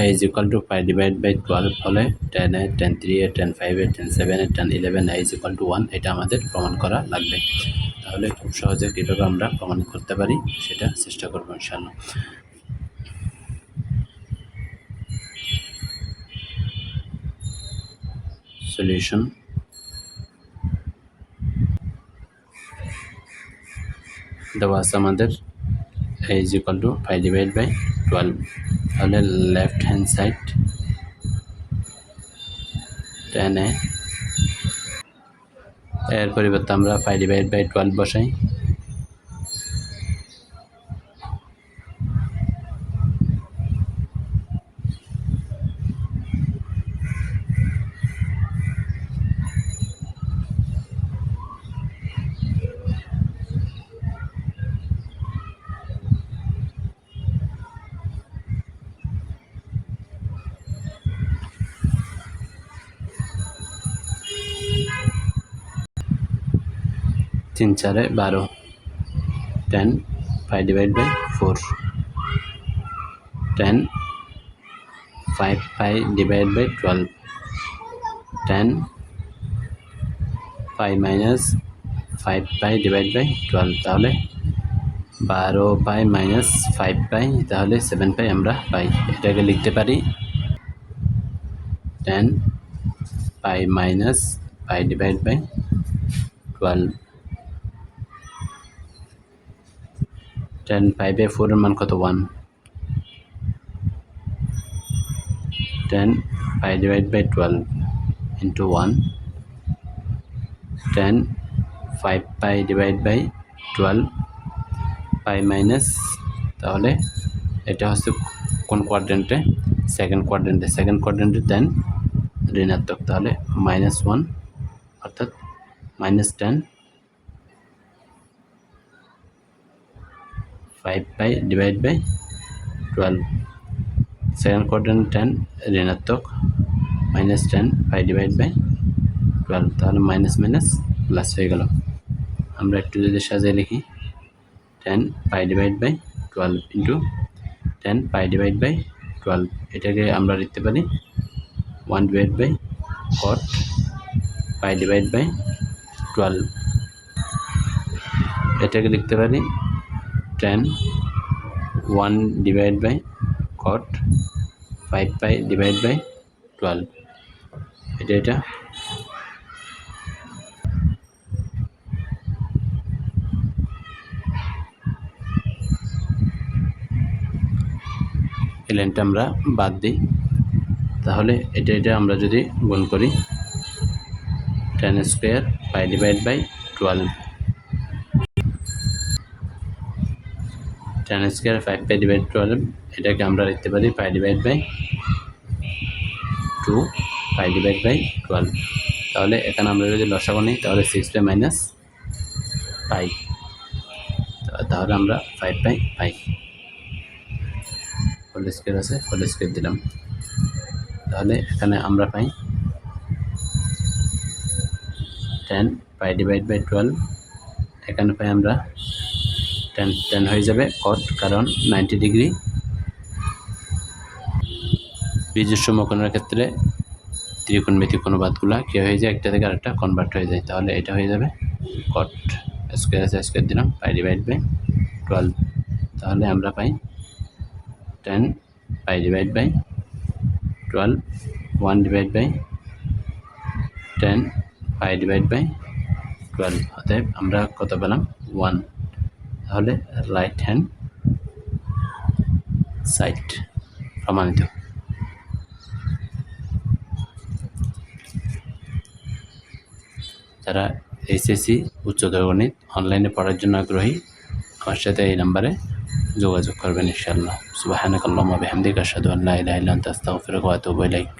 A is equal to five divide by twelve হলে tan A tan three A tan five A tan seven A tan eleven A is equal to one এটা আমাদের প্রমাণ করা লাগবে। তাহলে খুব সহজে কীভাবে আমরা প্রমাণ করতে পারি সেটা চেষ্টা করব ইনশাল্লাহ সলিউশন দেওয়া আছে আমাদের a is equal to 5 divided by 12 তাহলে লেফট হ্যান্ড সাইড 10 এ এর পরিবর্তে আমরা ফাইভ ডিভাইড বাই 12 বসাই। তিন, চারে বারো। Tan five divide by four tan five five divide by twelve tan five minus five pi divide by twelve তাহলে বারো পাই মাইনাস ফাইভ পাই তাহলে সেভেন পাই আমরা পাই। এটাকে লিখতে পারি tan pi minus pi divide by twelve tan ফাইভে ফোরের মান কত one tan five divide by twelve into one tan five pi divide by twelve pi minus তাহলে এটা হচ্ছে কোন কোয়াড্রেন্টে সেকেন্ড কোয়াড্রেন্টে সেকেন্ড কোয়াড্রেন্টে টেন ঋণাত্মক। তাহলে মাইনাস ওয়ান অর্থাৎ minus tan five by divide by twelve second quadrant tan ঋণাত্মক minus tan five divide by twelve তাহলে মাইনাস মাইনাস প্লাস হয়ে গেল। আমরা একটু যদি সাজিয়ে লিখি tan pi divide by twelve into tan pi divide by twelve এটাকে আমরা লিখতে পারি one divide by cot pi divide by twelve এটাকে লিখতে পারি tan one divide by cot five pi divide by twelve এটা এটা এই লাইনটা আমরা বাদ দিই। তাহলে এটা এটা আমরা যদি গুণ করি tan square pi divide by twelve tan square five pi divide twelve এটাকে আমরা লিখতে পারি pi divide by two, pi divide by twelve. তাহলে এখানে আমরা যদি লসাগু নিই, তাহলে সিক্স পাই মাইনাস পাই। তাহলে আমরা ফাইভ পাই পাই। হোল স্কোয়ার আছে, হোল স্কোয়ার দিলাম। তাহলে এখানে আমরা পাই tan pi divide by twelve. এখানে পাই আমরা টেন টেন হয়ে যাবে কট কারণ নাইনটি ডিগ্রি বীজের সমকোণের ক্ষেত্রে ত্রিকোণ ব্যতিকোণ বাদগুলো কী হয়ে যায়? একটা থেকে আরেকটা কনভার্ট হয়ে যায়। তাহলে এটা হয়ে যাবে কট স্কোয়ার আছে স্কোয়ার দিলাম পাই ডিভাইড বাই টুয়েলভ তাহলে আমরা পাই tan pi divide by twelve one divide by tan pi divide by twelve অতএব আমরা কত পেলাম? ওয়ান তাহলে রাইট হ্যান্ড সাইড প্রমাণিত। যারা এইচএসসি উচ্চতর গণিত অনলাইনে পড়ার জন্য আগ্রহী, আমার সাথে এই নাম্বারে যোগাযোগ করবেন ইনশাআল্লাহ। সুবাহানাক আল্লাহুম্মা বিহামদিকা, আশহাদু আল্লা ইলাহা ইল্লা আস্তাগফিরুকা ওয়া আতুবু ইলাইক।